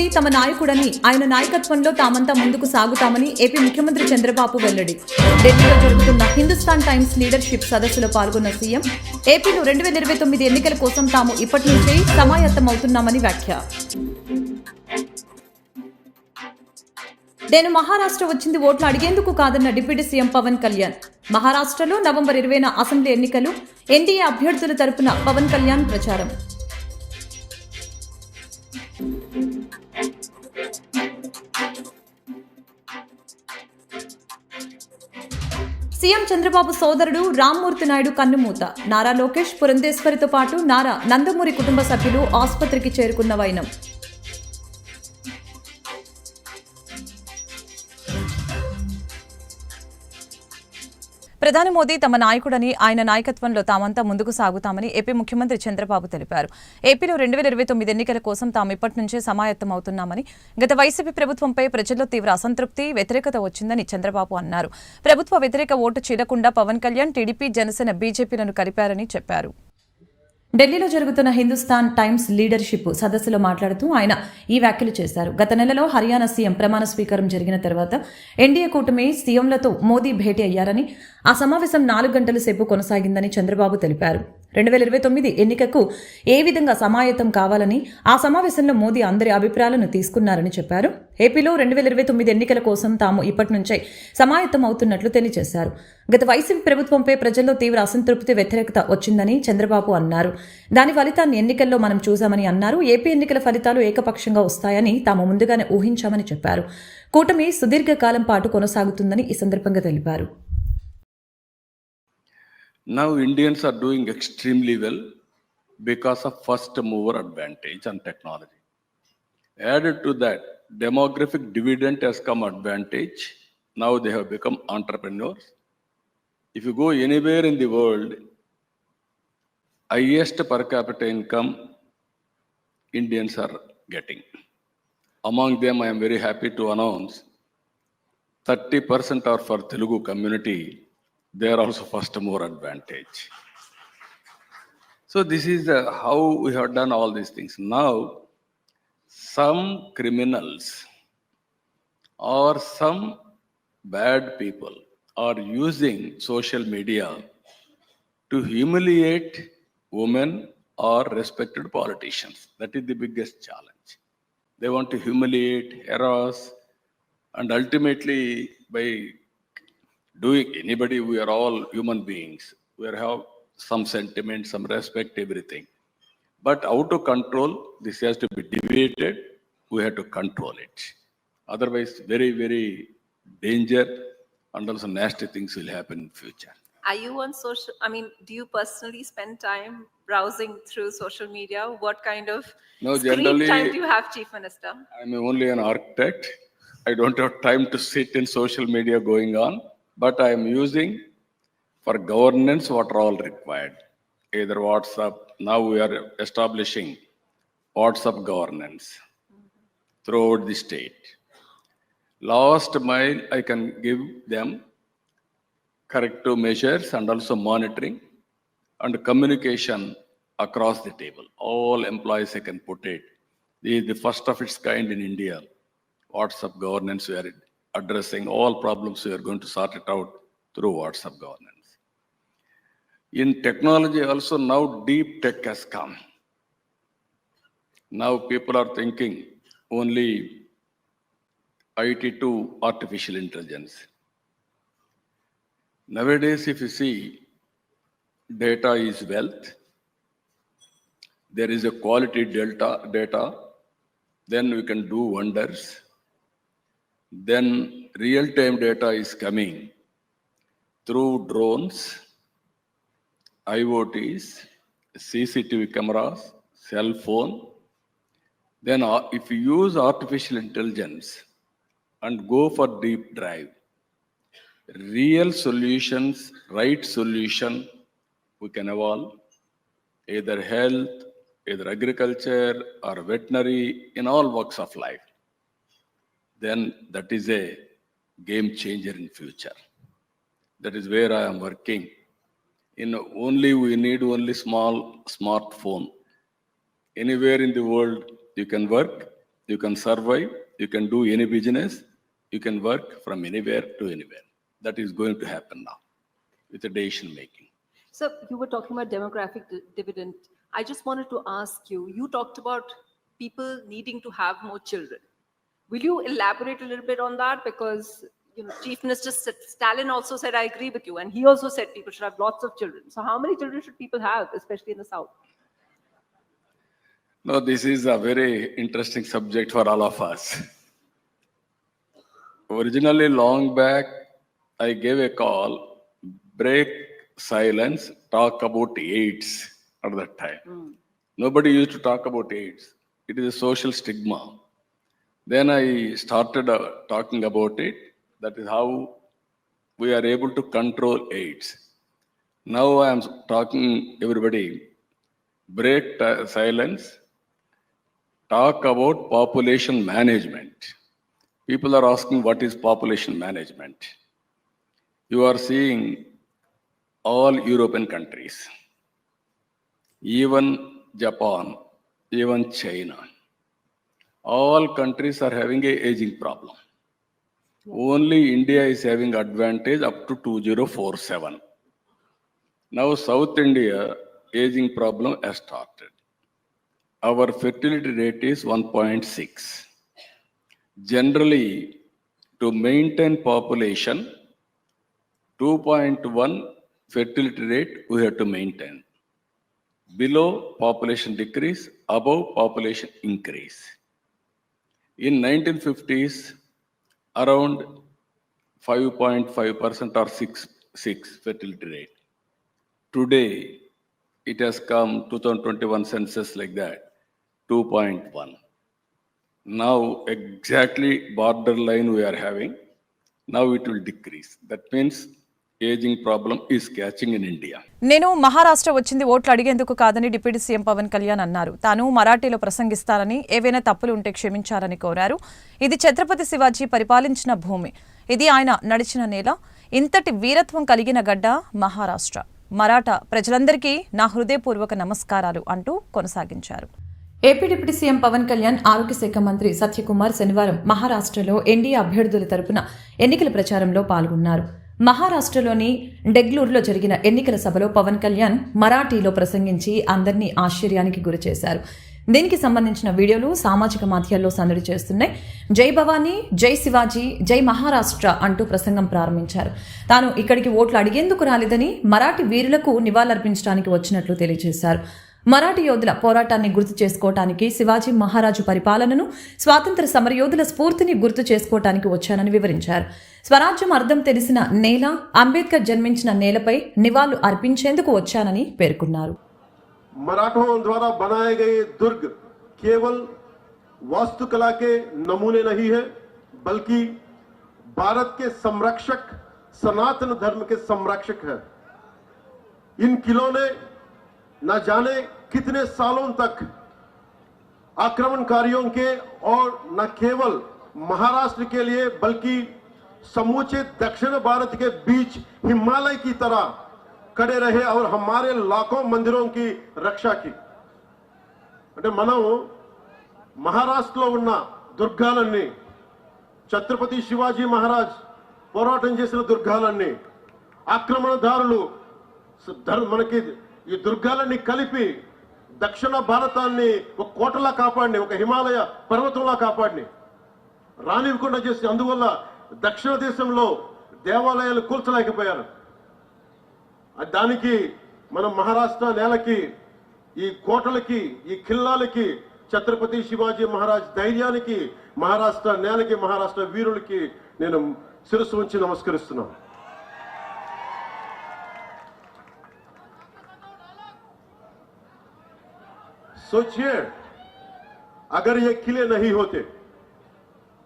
మోదీ తమ నాయకుడని ఆయన నాయకత్వంలో తామంతా ముందుకు సాగుతామని ఏపీ ముఖ్యమంత్రి చంద్రబాబు వెల్లడి. ఢిల్లీలో జరుగుతున్న హిందుస్థాన్ టైమ్స్ లీడర్షిప్ సదస్సులో పాల్గొన్న సీఎం ఏపీలో రెండు వేల ఇరవై తొమ్మిది ఎన్నికల కోసం తాము ఇప్పటి నుంచే సమాయత్తమవుతున్నామని వ్యాఖ్య. నేను మహారాష్ట్ర వచ్చింది ఓట్లు అడిగేందుకు కాదన్న డిప్యూటీ సీఎం పవన్ కళ్యాణ్. మహారాష్ట్రలో నవంబర్ ఇరవైన అసెంబ్లీ ఎన్నికలు ఎన్డీఏ అభ్యర్థుల తరపున పవన్ కళ్యాణ్ ప్రచారం. సీఎం చంద్రబాబు సోదరుడు రామ్మూర్తి నాయుడు కన్నుమూత. నారా లోకేష్ పురంధేశ్వరితో పాటు నారా నందమూరి కుటుంబ సభ్యులు ఆసుపత్రికి చేరుకున్న వైనం. ప్రధాని మోదీ తమ నాయకుడని ఆయన నాయకత్వంలో తామంతా ముందుకు సాగుతామని ఏపీ ముఖ్యమంత్రి చంద్రబాబు తెలిపారు. ఏపీలో రెండు వేల ఇరవై తొమ్మిది ఎన్నికల కోసం తాము ఇప్పటి నుంచే సమాయత్తమవుతున్నామని గత వైసీపీ ప్రభుత్వంపై ప్రజల్లో తీవ్ర అసంతృప్తి వ్యతిరేకత వచ్చిందని చంద్రబాబు అన్నారు. ప్రభుత్వ వ్యతిరేక ఓటు చీలకుండా పవన్ కళ్యాణ్ టీడీపీ జనసేన బీజేపీలను కలిపారని చెప్పారు. ఢిల్లీలో జరుగుతున్న హిందుస్థాన్ టైమ్స్ లీడర్షిప్ సదస్సులో మాట్లాడుతూ ఆయన ఈ వ్యాఖ్యలు చేశారు. గత నెలలో హర్యానా సీఎం ప్రమాణ స్వీకారం జరిగిన తర్వాత ఎన్డీఏ కూటమి సీఎంలతో మోదీ భేటీ అయ్యారని ఆ సమావేశం నాలుగు గంటల సేపు కొనసాగిందని చంద్రబాబు తెలిపారు. రెండు వేల ఇరవై తొమ్మిది ఎన్నికకు ఏ విధంగా సమాయత్తం కావాలని ఆ సమావేశంలో మోదీ అందరి అభిప్రాయాలను తీసుకున్నారని చెప్పారు. ఏపీలో రెండు వేల ఇరవై తొమ్మిది ఎన్నికల కోసం తాము ఇప్పటి నుంచే సమాయత్తం అవుతున్నట్లు తెలియజేశారు. గత వైసీపీ ప్రభుత్వంపై ప్రజల్లో తీవ్ర అసంతృప్తి వ్యతిరేకత వచ్చిందని చంద్రబాబు అన్నారు. దాని ఫలితాన్ని ఎన్నికల్లో మనం చూశామని అన్నారు. ఏపీ ఎన్నికల ఫలితాలు ఏకపక్షంగా వస్తాయని తాము ముందుగానే ఊహించామని చెప్పారు. కూటమి సుదీర్ఘకాలం పాటు కొనసాగుతుందని ఈ సందర్భంగా తెలిపారు. Now Indians are doing extremely well because of first mover advantage and technology. Added to that, demographic dividend has come advantage. Now they have become entrepreneurs. If you go anywhere in the world, highest per capita income Indians are getting. Among them, I am very happy to announce 30% are for Telugu community. They are also first more advantage. So this is the, how we have done all these things. Now, some criminals or some bad people are using social media to humiliate women or respected politicians. That is the biggest challenge. They want to humiliate, harass, and ultimately by doing anybody, we are all human beings. We have some sentiment, some respect, everything. But how to control, this has to be debated. We have to control it. Otherwise, very, very danger and also nasty things will happen in future. Are you on social, I mean, do you personally spend time browsing through social media? What kind of No, generally- time do you have, Chief Minister? I'm only an architect. I don't have time to sit in social media going on, but I am using for governance what are all required. Either WhatsApp, now we are establishing WhatsApp governance throughout the state. Last mile, I can give them corrective measures and also monitoring and communication across the table. All employees, can put it. This is the first of its kind in India. WhatsApp governance, we are addressing all problems. We are going to sort it out through WhatsApp governance. In technology, also now deep tech has come. Now people are thinking only IT to artificial intelligence. Nowadays, if you see, data is wealth. There is a quality delta data, then we can do wonders. Then real-time data is coming through drones, IoTs, CCTV cameras, cell phone. Then uh, if you use artificial intelligence and go for deep drive, real solutions, right solution, we can evolve either health, either agriculture or veterinary in all walks of life. Then that is a game changer in future. That is where I am working. In only we need only small smartphone. Anywhere in the world you can work. you can survive, you can do any business, you can work from anywhere to anywhere. That is going to happen now with the decision making. So you were talking about demographic di- dividend. I just wanted to ask you, you talked about people needing to have more children. Will you elaborate a little bit on that? Because, you know, Chief Minister Stalin also said, I agree with you. And he also said people should have lots of children. So how many children should people have, especially in the South? No, this is a very interesting subject for all of us. Originally, long back, I gave a call, break silence, talk about AIDS at that time. Hmm. Nobody used to talk about AIDS. It is a social stigma. Then I started uh, talking about it. That is how we are able to control AIDS. Now I am talking everybody, break ti- silence, talk about population management. People are asking what is population management. You are seeing all European countries, even Japan, even China. All countries are having a aging problem. Only India is having advantage up to 2047. Now South India aging problem has started. Our fertility rate is 1.6. Generally, to maintain population, 2.1 fertility rate we have to maintain. Below population decrease, above population increase. In 1950s, around 5.5% or 6, 6 fertility rate. Today, it has come 2021 census like that, 2.1. Now, exactly borderline we are having, now it will decrease. That means ageing problem is catching in India నేను మహారాష్ట్ర వచ్చింది ఓట్లు అడిగేందుకు కాదని deputy CM Pawan Kalyan అన్నారు. తాను మరాఠీలో ప్రసంగిస్తానని ఏవైనా తప్పులు ఉంటే క్షమించాలని కోరారు. ఇది ఛత్రపతి శివాజీ పరిపాలించిన భూమి. ఇది ఆయన నడిచిన నేల. ఇంతటి వీరత్వం కలిగిన గడ్డ మహారాష్ట్ర. మరాఠా ప్రజలందరికీ నా హృదయపూర్వక నమస్కారాలు అంటూ కొనసాగించారు. AP deputy CM Pawan Kalyan ఆరోగ్య శాఖ మంత్రి సత్యకుమార్ శనివారం మహారాష్ట్రలో ఎన్డీఏ అభ్యర్థుల తరపున ఎన్నికల ప్రచారంలో పాల్గొన్నారు. మహారాష్ట్రలోని డెగ్లూరులో జరిగిన ఎన్నికల సభలో పవన్ కళ్యాణ్ మరాఠీలో ప్రసంగించి అందరినీ ఆశ్చర్యానికి గురిచేశారు దీనికి సంబంధించిన వీడియోలు సామాజిక మాధ్యాల్లో సందడి చేస్తున్నాయి. జై భవానీ జై శివాజీ జై మహారాష్ట్ర అంటూ ప్రసంగం ప్రారంభించారు. తాను ఇక్కడికి ఓట్లు అడిగేందుకు రాలేదని మరాఠీ వీరులకు నివాళులర్పించడానికి వచ్చినట్లు తెలియజేశారు. మరాఠీ యోధుల పోరాటాన్ని గుర్తు చేసుకోవటానికి శివాజీ మహారాజు పరిపాలనను స్వాతంత్ర సమరయోధుల స్ఫూర్తిని గుర్తు చేసుకోవటానికి వచ్చానని వివరించారు స్వరాజ్యం అర్థం తెలిసిన నేల అంబేద్కర్ జన్మించిన నేలపై నివాళులు అర్పించేందుకు వచ్చానని పేర్కొన్నారు मराठों द्वारा बनाए गए दुर्ग केवल वास्तुकला के नमूने नहीं है बल्कि भारत के संरक्षक सनातन धर्म के संरक्षक है इन किलों ने न जाने कितने सालों तक आक्रमणकारियों के और न केवल महाराष्ट्र के लिए बल्कि समूचे दक्षिण भारत के बीच हिमालय की तरह खड़े रहे और हमारे लाखों मंदिरों की రక్షా की అంటే మనం మహారాష్ట్రలో ఉన్న దుర్గాలన్నీ ఛత్రపతి శివాజీ మహారాజ్ పోరాటం చేసిన దుర్గాలన్నీ ఆక్రమణదారులు స- ధర్- మనకి ఈ దుర్గాలన్నీ కలిపి దక్షిణ భారతాన్ని ఒక కోటలా కాపాడిని ఒక హిమాలయ పర్వతంలా కాపాడిని. రానివ్వకుండా చేసి అందువల్ల దక్షిణ దేశంలో దేవాలయాలు కూల్చలేకపోయారు. దానికి మనం మహారాష్ట్ర నేలకి ఈ కోటలకి ఈ ఖిల్లాలకి ఛత్రపతి శివాజీ మహారాజ్ ధైర్యానికి మహారాష్ట్ర నేలకి మహారాష్ట్ర వీరులకి నేను శిరస్సు ఉంచి నమస్కరిస్తున్నాను. सोचिए, अगर ये किले नहीं होते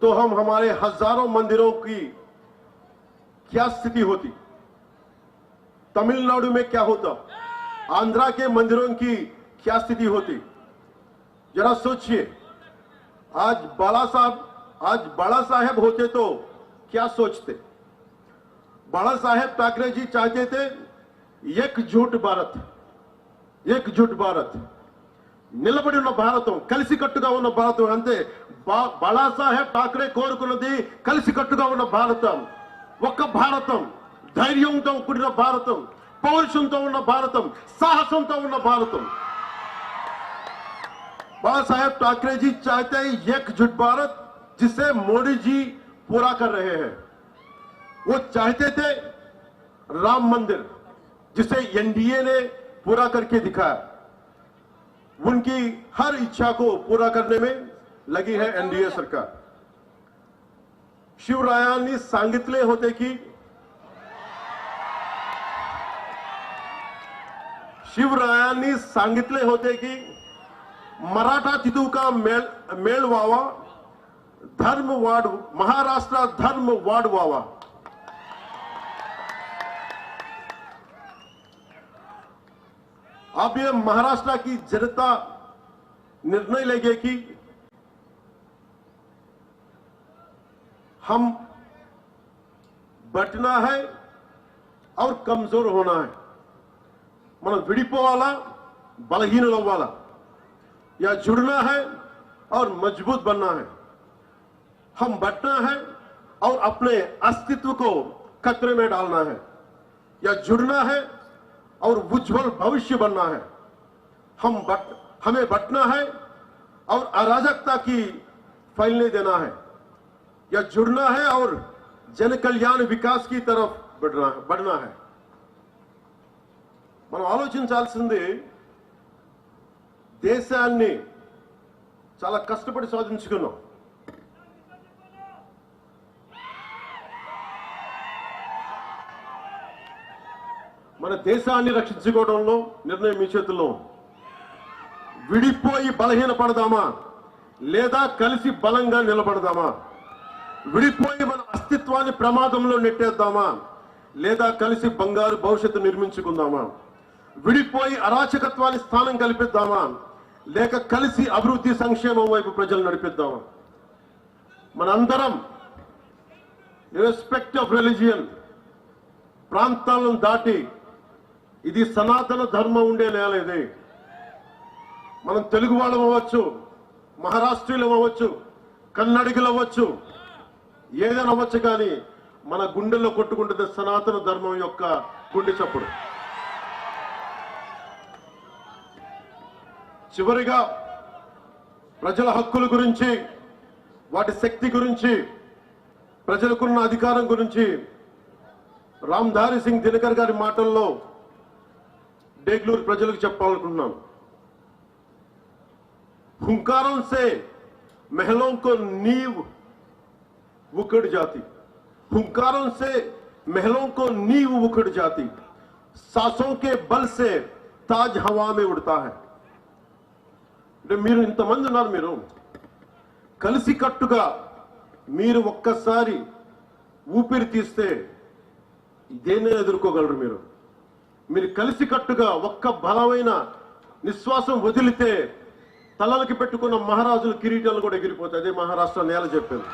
तो हम हमारे हज़ारों मंदिरों की क्या स्थिति होती? तमिलनाडु में क्या होता? आंध्रा के मंदिरों की क्या स्थिति होती? जरा सोचिए, आज बाला साहब, आज बाला साहेब होते तो क्या सोचते? बाला साहेब ठाकरे जी चाहते थे एकजुट भारत एकजुट भारत। నిలబడి ఉన్న భారతం కలిసికట్టుగా ఉన్న భారతం అంతే బా- బాళాసాహెబ్ ఠాక్రే కోరుకున్నది కలిసికట్టుగా ఉన్న భారతం ఒక్క భారతం ధైర్యంతో కూడిన భారతం పౌరుషంతో ఉన్న భారతం సాహసంతో ఉన్న భారతం बाबा साहेब ठाकरे जी चाहते हैं एकजुट भारत जिसे मोदी जी पूरा कर रहे हैं वो चाहते थे राम मंदिर जिसे एनडीए ने पूरा करके दिखाया उनकी हर इच्छा को पूरा करने में लगी है एनडीए सरकार। शिवरायांनी सांगितले होते की, शिवरायांनी सांगितले होते की, मराठा तिथूका मेळ मेळ व्हावा धर्म वाढ महाराष्ट्रात धर्म वाढ व्हावा अब ये महाराष्ट्र की जनता निर्णय लेगी कि हम बटना है और कमज़ोर होना है। मतलब मन विड़िपोवाला बलहीन वाला। या जुड़ना है और मज़बूत बनना है। हम बटना है और अपने अस्तित्व को खतरे में डालना है। या जुड़ना है और उज्जवल भविष्य बनना है हम बट हमें बटना है और अराजकता की फैलने देना है या जुड़ना है और जन कल्याण विकास की तरफ बढ़ना बढ़ना है మనం ఆలోచించాల్సింది దేశాన్ని చాలా కష్టపడి సాధించుకున్నాం మన దేశాన్ని రక్షించుకోవడంలో నిర్ణయం మీ చేతుల్లో విడిపోయి బలహీన పడదామా లేదా కలిసి బలంగా నిలబడదామా? విడిపోయి మన అస్తిత్వాన్ని ప్రమాదంలో నెట్టేద్దామా? లేదా కలిసి బంగారు భవిష్యత్తు నిర్మించుకుందామా? విడిపోయి అరాచకత్వాన్ని స్థానం కల్పిద్దామా? లేక కలిసి అభివృద్ధి సంక్షేమం వైపు ప్రజలు నడిపిద్దామా? మనందరం రెస్పెక్ట్ ఆఫ్ రిలీజియన్ ప్రాంతాలను దాటి ఇది సనాతన ధర్మం ఉండే నేల ఇది. మనం తెలుగు వాళ్ళం అవ్వచ్చు మహారాష్ట్రీయులం అవ్వచ్చు కన్నడిగులు అవ్వచ్చు ఏదైనా అవ్వచ్చు కానీ మన గుండెల్లో కొట్టుకుంటుంది సనాతన ధర్మం యొక్క గుండె చప్పుడు. చివరిగా ప్రజల హక్కుల గురించి వాటి శక్తి గురించి ప్రజలకున్న అధికారం గురించి రామ్ధారి సింగ్ దినకర్ గారి మాటల్లో డేగ్లూరు ప్రజలకు చెప్పాలనుకుంటున్నాను हुंकारों से महलों को नींव उखड़ जाती हुंकारों से महलों को नींव उखड़ जाती सांसों के बल से ताज हवा में उड़ता है అంటే మీరు ఇంతమంది ఉన్నారు మీరు కలిసికట్టుగా మీరు ఒక్కసారి ఊపిరి తీస్తే దేన్ని ఎదుర్కోగలరు మీరు మీరు కలిసికట్టుగా ఒక్క బలమైన నిశ్వాసం వదిలితే తలలకి పెట్టుకున్న మహారాజుల కిరీటాలు కూడా ఎగిరిపోతాయి అదే మహారాష్ట్ర నేల చెప్పింది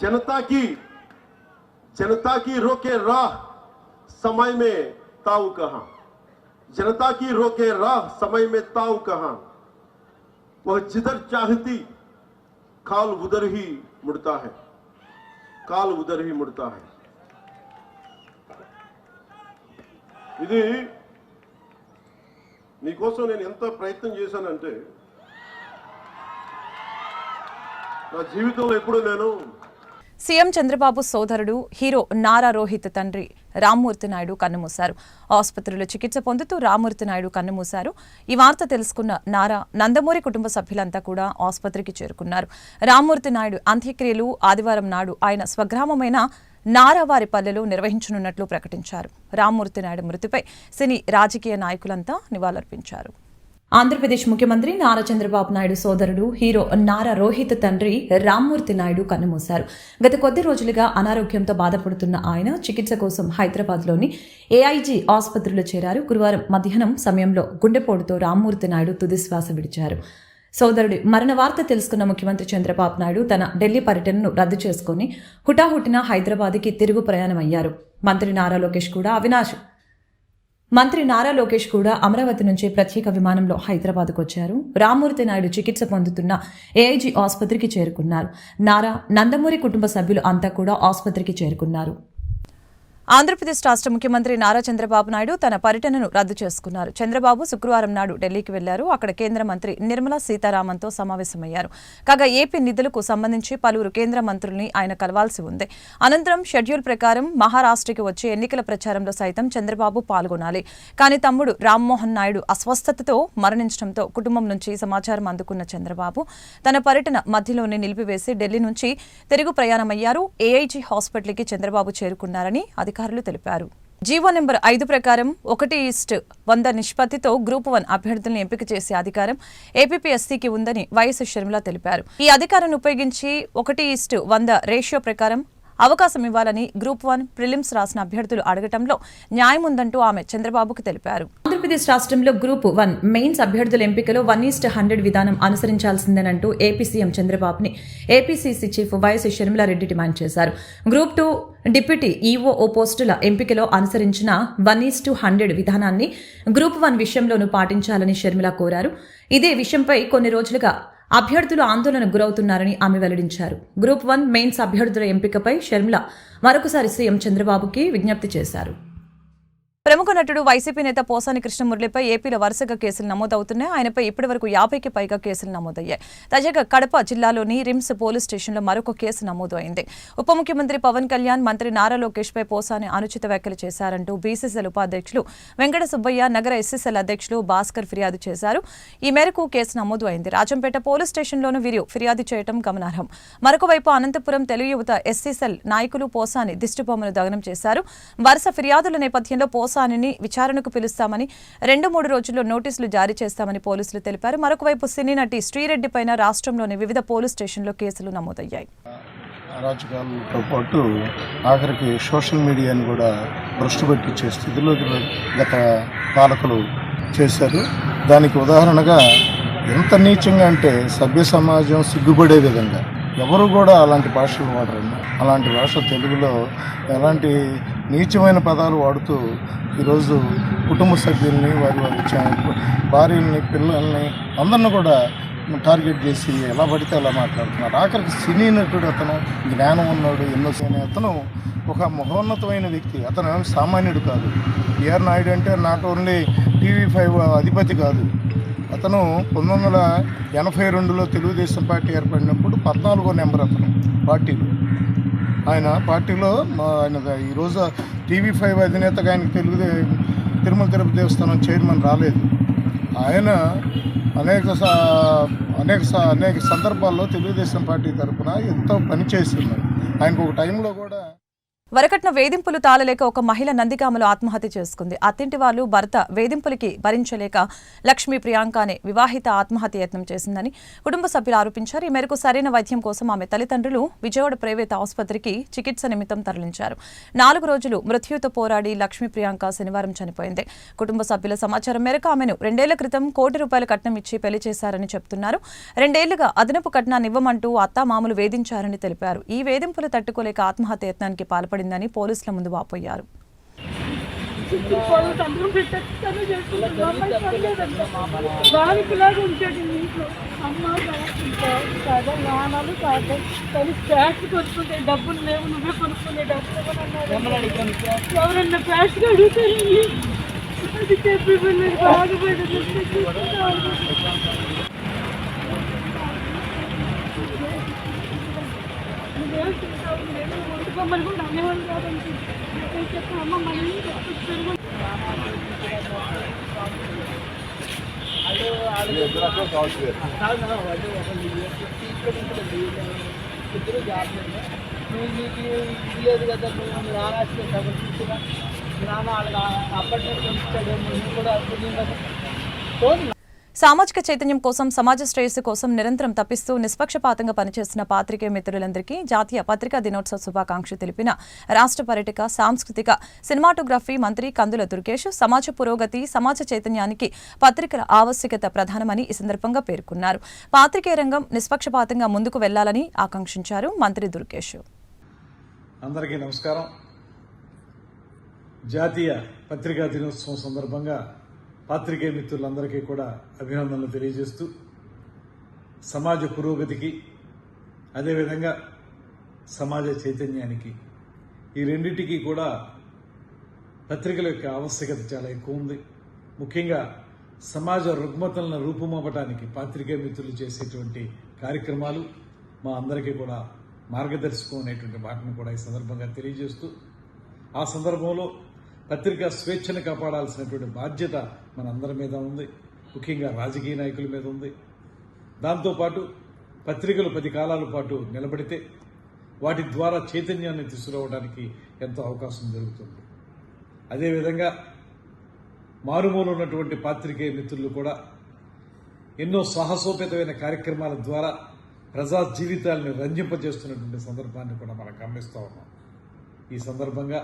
జనతాకి జనతాకి రోకే రాహ్ समय में ताऊ कहा जनता की रोके राह समय में ताऊ कहा वह जिधर चाहती काल उधर ही मुड़ता है काल उधर ही मुड़ता है ఇది నీకోసం నేను ఎంత ప్రయత్నం చేశానంటే నా జీవితంలో ఎప్పుడు నేను సీఎం చంద్రబాబు సోదరుడు హీరో నారా రోహిత్ తండ్రి రామ్మూర్తి నాయుడు కన్నుమూశారు. ఆసుపత్రిలో చికిత్స పొందుతూ రామ్మూర్తి నాయుడు కన్నుమూశారు. ఈ వార్త తెలుసుకున్న నారా నందమూరి కుటుంబ సభ్యులంతా కూడా ఆసుపత్రికి చేరుకున్నారు. రామ్మూర్తి నాయుడు అంత్యక్రియలు ఆదివారం నాడు ఆయన స్వగ్రామమైన నారావారిపల్లెలో నిర్వహించనున్నట్లు ప్రకటించారు. రామ్మూర్తి నాయుడు మృతిపై సినీ రాజకీయ నాయకులంతా నివాళులర్పించారు. ఆంధ్రప్రదేశ్ ముఖ్యమంత్రి నారా చంద్రబాబు నాయుడు సోదరుడు హీరో నారా రోహిత్ తండ్రి రామ్మూర్తి నాయుడు కన్నుమూశారు. గత కొద్ది రోజులుగా అనారోగ్యంతో బాధపడుతున్న ఆయన చికిత్స కోసం హైదరాబాద్లోని ఏఐజీ ఆసుపత్రిలో చేరారు. గురువారం మధ్యాహ్నం సమయంలో గుండెపోటుతో రామ్మూర్తి నాయుడు తుదిశ్వాస విడిచారు. సోదరుడి మరణ వార్త తెలుసుకున్న ముఖ్యమంత్రి చంద్రబాబు నాయుడు తన ఢిల్లీ పర్యటనను రద్దు చేసుకుని హుటాహుటిన హైదరాబాద్కి తిరుగు ప్రయాణమయ్యారు. మంత్రి నారా లోకేష్ కూడా అవినాష్ మంత్రి నారా లోకేష్ కూడా అమరావతి నుంచి ప్రత్యేక విమానంలో హైదరాబాద్కు వచ్చారు. రామ్మూర్తి నాయుడు చికిత్స పొందుతున్న ఏఐజీ ఆసుపత్రికి చేరుకున్నారు. నారా నందమూరి కుటుంబ సభ్యులు అంతా కూడా ఆసుపత్రికి చేరుకున్నారు. ఆంధ్రప్రదేశ్ రాష్ట్ర ముఖ్యమంత్రి నారా చంద్రబాబు నాయుడు తన పర్యటనను రద్దు చేసుకున్నారు. చంద్రబాబు శుక్రవారం నాడు ఢిల్లీకి వెళ్ళారు. అక్కడ కేంద్ర మంత్రి నిర్మలా సీతారామన్తో సమావేశమయ్యారు. కాగా ఏపీ నిధులకు సంబంధించి పలువురు కేంద్ర మంత్రుల్ని ఆయన కలవాల్సి ఉంది. అనంతరం షెడ్యూల్ ప్రకారం మహారాష్ట్రకి వచ్చే ఎన్నికల ప్రచారంలో సైతం చంద్రబాబు పాల్గొనాలి. కానీ తమ్ముడు రామ్మోహన్ నాయుడు అస్వస్థతతో మరణించడంతో కుటుంబం నుంచి సమాచారం అందుకున్న చంద్రబాబు తన పర్యటన మధ్యలోనే నిలిపివేసి ఢిల్లీ నుంచి తిరుగు ప్రయాణమయ్యారు. ఏఐజీ హాస్పిటల్కి చంద్రబాబు చేరుకున్నారని అధికారులు తెలిపారు. జీవో నెంబర్ ఐదు ప్రకారం ఒకటి ఈస్ట్ వంద నిష్పత్తితో గ్రూప్ వన్ అభ్యర్థులను ఎంపిక చేసే అధికారం ఏపీఎస్సీకి ఉందని వైఎస్ షర్మిల తెలిపారు. ఈ అధికారాన్ని ఉపయోగించి ఒకటి ఈస్ట్ వంద రేషియో ప్రకారం అవకాశం ఇవ్వాలని గ్రూప్ వన్ ప్రిలిమ్స్ రాసిన అభ్యర్థులు అడగటంలో న్యాయం ఉందంటూ ఆమె చంద్రబాబుకు తెలిపారు. ఆంధ్రప్రదేశ్ రాష్ట్రంలో గ్రూప్ వన్ మెయిన్స్ అభ్యర్థుల ఎంపికలో వన్ ఈస్ట్ హండ్రెడ్ విధానం అనుసరించాల్సిందేనంటూ ఏపీ సీఎం చంద్రబాబుని APCC chief YS Sharmila Reddy demand చేశారు. గ్రూప్ టూ డిప్యూటీ ఈఓ ఓ పోస్టుల ఎంపికలో అనుసరించిన వన్ ఈస్ టు హండ్రెడ్ విధానాన్ని గ్రూప్ వన్ విషయంలోనూ పాటించాలని షర్మిల కోరారు. ఇదే విషయంపై కొన్ని రోజులుగా అభ్యర్థులు ఆందోళనకు గురవుతున్నారని ఆమె వెల్లడించారు. గ్రూప్ వన్ మెయిన్స్ అభ్యర్థుల ఎంపికపై షర్మిల మరొకసారి సీఎం చంద్రబాబుకి విజ్ఞప్తి చేశారు. ప్రముఖ నటుడు వైసీపీ నేత పోసాని కృష్ణమురళిపై ఏపీలో వరుసగా కేసులు నమోదవుతున్నాయి. ఆయనపై ఇప్పటివరకు యాభైకి పైగా కేసులు నమోదయ్యాయి. తాజాగా కడప జిల్లాలోని రిమ్స్ పోలీస్ స్టేషన్లో మరొక కేసు నమోదు అయింది ఉప ముఖ్యమంత్రి పవన్ కళ్యాణ్ మంత్రి నారా లోకేష్ పై పోసాని అనుచిత వ్యాఖ్యలు చేశారంటూ బీసీసీఎల్ ఉపాధ్యక్షులు వెంకట సుబ్బయ్య నగర ఎస్ఎస్ఎల్ అధ్యక్షులు భాస్కర్ ఫిర్యాదు చేశారు. ఈ మేరకు కేసు నమోదు అయింది రాజంపేట పోలీస్ స్టేషన్లోనూ వీరు ఫిర్యాదు చేయడం గమనార్హం. మరొకవైపు అనంతపురం తెలుగు యువత ఎస్సీసెల్ నాయకులు పోసాని దిష్టిబొమ్మను దగ్నం చేశారు. వరుస ఫిర్యాదుల నేపథ్యంలో పోసానిని విచారణకు పిలుస్తామని రెండు మూడు రోజుల్లో నోటీసులు జారీ చేస్తామని పోలీసులు తెలిపారు. మరొకవైపు సినీ నటి శ్రీరెడ్డి పైన రాష్ట్రంలోని వివిధ పోలీస్ స్టేషన్లో కేసులు నమోదయ్యాయి. అరాచకాలతో పాటు ఆఖరికి సోషల్ మీడియాని కూడా దృష్టి పెట్టించే స్థితిలో గత పాలకులు చేశారు. దానికి ఉదాహరణగా ఎంత నీచంగా అంటే సభ్య సమాజం సిగ్గుపడే విధంగా ఎవరు కూడా అలాంటి భాషలు వాడరండి. అలాంటి భాష తెలుగులో ఎలాంటి నీచమైన పదాలు వాడుతూ ఈరోజు కుటుంబ సభ్యుల్ని వారి వారి భార్యల్ని పిల్లల్ని అందరిని కూడా టార్గెట్ చేసి ఎలా పడితే అలా మాట్లాడుతున్నారు. ఆఖరికి సినీ నటుడు అతను జ్ఞానం ఉన్నాడు ఎన్నో అతను ఒక మహోన్నతమైన వ్యక్తి. అతను సామాన్యుడు కాదు. బిఆర్ నాయుడు అంటే నాట్ ఓన్లీ టీవీ ఫైవ్ అధిపతి కాదు. అతను పంతొమ్మిది వందల ఎనభై రెండులో తెలుగుదేశం పార్టీ ఏర్పడినప్పుడు పద్నాలుగో నెంబర్ అతను పార్టీలో. ఆయన పార్టీలో మా ఆయన ఈరోజు టీవీ ఫైవ్ అధినేతగా ఆయనకు తెలుగు తిరుమల తిరుపతి దేవస్థానం చైర్మన్ రాలేదు. ఆయన అనేక అనేక అనేక సందర్భాల్లో తెలుగుదేశం పార్టీ తరఫున ఎంతో పనిచేస్తున్నారు ఆయనకు ఒక టైంలో కూడా వరకట్న వేధింపులు తాళలేక ఒక మహిళ నందిగామలో ఆత్మహత్య చేసుకుంది. అత్తింటి వాళ్ళు భర్త వేధింపులకి భరించలేక లక్ష్మీ ప్రియాంక అనే వివాహిత ఆత్మహత్య యత్నం చేసిందని కుటుంబ సభ్యులు ఆరోపించారు. ఈ మేరకు సరైన వైద్యం కోసం ఆమె తల్లిదండ్రులు విజయవాడ ప్రైవేట్ ఆసుపత్రికి చికిత్స నిమిత్తం తరలించారు. నాలుగు రోజులు మృత్యుతో పోరాడి లక్ష్మీ ప్రియాంక శనివారం చనిపోయింది. కుటుంబ సభ్యుల సమాచారం మేరకు ఆమెను రెండేళ్ళ క్రితం కోటి రూపాయల కట్నం ఇచ్చి పెళ్ళి చేశారని చెప్తున్నారు. రెండేళ్ళుగా అదనపు కట్నాన్ని ఇవ్వమంటూ అత్తామామలు వేధించారని తెలిపారు. ఈ వేధింపులు తట్టుకోలేక ఆత్మహత్య యత్నానికి పాల్పడిందని పోలీసుల ముందు వాపోయారు. ఇంట్లో. అమ్మ కాదా నాన్నలు కాదా కానీ డబ్బులు లేవు నువ్వే కొనుక్కునే డబ్బులు ఇవ్వనన్నారు ఎవరన్నా ఫ్యాక్ట్ అడుగుతారు? అది చెప్పి పిల్లలు అప్పట్లో పంపించాడేమో నువ్వు కూడా పుణ్యం కదా పోనీ సామాజిక చైతన్యం కోసం సమాజ శ్రేయస్సు కోసం నిరంతరం తప్పిస్తూ నిష్పక్షపాతంగా పనిచేస్తున్న పాత్రికేయ మిత్రులందరికీ జాతీయ పత్రికా దినోత్సవ శుభాకాంక్షలు తెలిపిన రాష్ట్ర పర్యటక సాంస్కృతిక సినిమాటోగ్రఫీ మంత్రి కందుల దుర్గేష్ సమాజ పురోగతి సమాజ చైతన్యానికి పత్రికల ఆవశ్యకత ప్రధానమని ఈ సందర్భంగా పేర్కొన్నారు. పాత్రికేయ రంగం నిష్పక్షపాతంగా ముందుకు వెళ్ళాలని ఆకాంక్షించారు మంత్రి దుర్గేష్. అందరికీ నమస్కారం. జాతీయ పత్రికా దినోత్సవం సందర్భంగా పాత్రికేయ మిత్రులందరికీ కూడా అభినందనలు తెలియజేస్తూ సమాజ పురోగతికి అదేవిధంగా సమాజ చైతన్యానికి ఈ రెండింటికి కూడా పత్రికల యొక్క ఆవశ్యకత చాలా ఎక్కువ ఉంది. ముఖ్యంగా సమాజ రుగ్మతలను రూపుమాపటానికి పాత్రికేయ మిత్రులు చేసేటువంటి కార్యక్రమాలు మా అందరికీ కూడా మార్గదర్శకం అనేటువంటి మాటను కూడా ఈ సందర్భంగా తెలియజేస్తూ ఆ సందర్భంలో పత్రికా స్వేచ్ఛను కాపాడాల్సినటువంటి బాధ్యత మనందరి మీద ఉంది. ముఖ్యంగా రాజకీయ నాయకుల మీద ఉంది. దాంతోపాటు పత్రికలు పది కాలాల పాటు నిలబడితే వాటి ద్వారా చైతన్యాన్ని తీసుకురావడానికి ఎంతో అవకాశం జరుగుతుంది. అదేవిధంగా మారుమూల ఉన్నటువంటి పాత్రికేయ మిత్రులు కూడా ఎన్నో సాహసోపేతమైన కార్యక్రమాల ద్వారా ప్రజా జీవితాలను రంజింపజేస్తున్నటువంటి సందర్భాన్ని కూడా మనం గమనిస్తూ ఉన్నాం. ఈ సందర్భంగా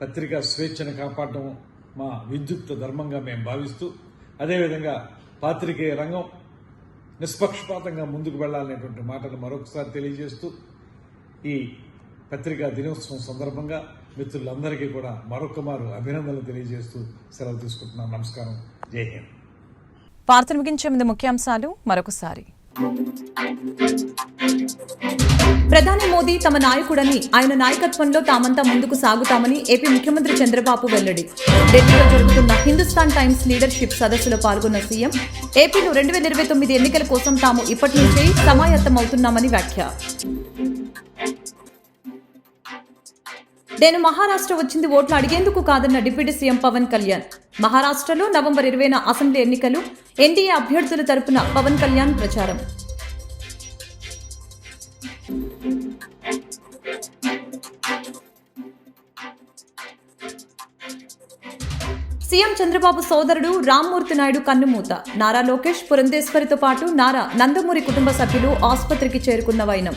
పత్రికా స్వేచ్ఛను కాపాడటం మా విద్యుక్త ధర్మంగా మేము భావిస్తూ అదేవిధంగా పాత్రికేయ రంగం నిష్పక్షపాతంగా ముందుకు వెళ్ళాలనేటువంటి మాటలు మరొకసారి తెలియజేస్తూ ఈ పత్రికా దినోత్సవం సందర్భంగా మిత్రులందరికీ కూడా మరొక మారు అభినందనలు తెలియజేస్తూ సెలవు తీసుకుంటున్నాం. నమస్కారం. జై హింద్. వార్తలు ముగించే ముందు ముఖ్యాంశాలు మరొకసారి. ప్రధాని మోదీ తమ నాయకుడని ఆయన నాయకత్వంలో తామంతా ముందుకు సాగుతామని ఏపీ ముఖ్యమంత్రి చంద్రబాబు వెల్లడి. ఢిల్లీలో జరుగుతున్న హిందుస్థాన్ టైమ్స్ లీడర్షిప్ సదస్సులో పాల్గొన్న సీఎం ఏపీలో రెండు వేల ఇరవై తొమ్మిది ఎన్నికల కోసం తాము ఇప్పటి నుంచే సమాయత్తమవుతున్నామని వ్యాఖ్య. నేను మహారాష్ట్ర వచ్చింది ఓట్లు అడిగేందుకు కాదన్న డిప్యూటీ సీఎం పవన్ కళ్యాణ్ మహారాష్ట్రలో నవంబర్ ఇరవైన అసెంబ్లీ ఎన్నికలు ఎన్డీఏ అభ్యర్థుల తరపున పవన్ కళ్యాణ్ ప్రచారం. సీఎం చంద్రబాబు సోదరుడు రామ్మూర్తి నాయుడు కన్నుమూత. నారా లోకేష్ పురంధేశ్వరితో పాటు నారా నందమూరి కుటుంబ సభ్యులు ఆసుపత్రికి చేరుకున్న వైనం.